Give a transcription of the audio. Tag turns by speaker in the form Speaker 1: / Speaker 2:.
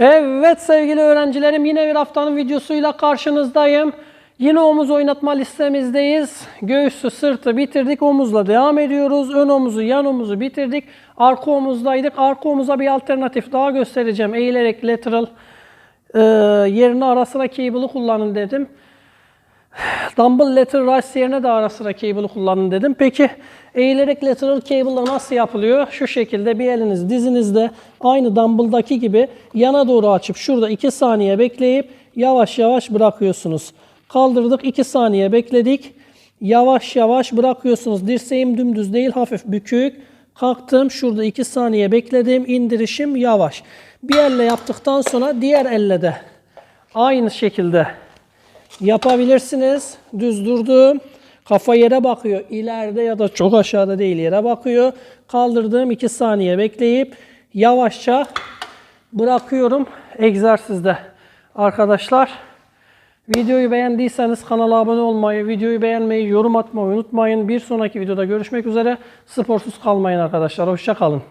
Speaker 1: Evet sevgili öğrencilerim yine bir haftanın videosuyla karşınızdayım. Yine omuz oynatma listemizdeyiz. Göğsü, sırtı bitirdik. Omuzla devam ediyoruz. Ön omuzu, yan omuzu bitirdik. Arka omuzdaydık. Arka omuza bir alternatif daha göstereceğim. Eğilerek lateral e, yerine ara sıra cable'ı kullanın dedim. Dumbbell lateral rise yerine de ara sıra cable'ı kullanın dedim. Peki eğilerek lateral cable'la nasıl yapılıyor? Şu şekilde bir eliniz dizinizde aynı dumbbell'daki gibi yana doğru açıp şurada 2 saniye bekleyip yavaş yavaş bırakıyorsunuz. Kaldırdık 2 saniye bekledik. Yavaş yavaş bırakıyorsunuz. Dirseğim dümdüz değil hafif bükük. Kalktım şurada 2 saniye bekledim. indirişim yavaş. Bir elle yaptıktan sonra diğer elle de aynı şekilde yapabilirsiniz. Düz durdum. Kafa yere bakıyor. İleride ya da çok aşağıda değil yere bakıyor. Kaldırdığım 2 saniye bekleyip yavaşça bırakıyorum egzersizde. Arkadaşlar videoyu beğendiyseniz kanala abone olmayı, videoyu beğenmeyi, yorum atmayı unutmayın. Bir sonraki videoda görüşmek üzere. Sporsuz kalmayın arkadaşlar. Hoşça kalın.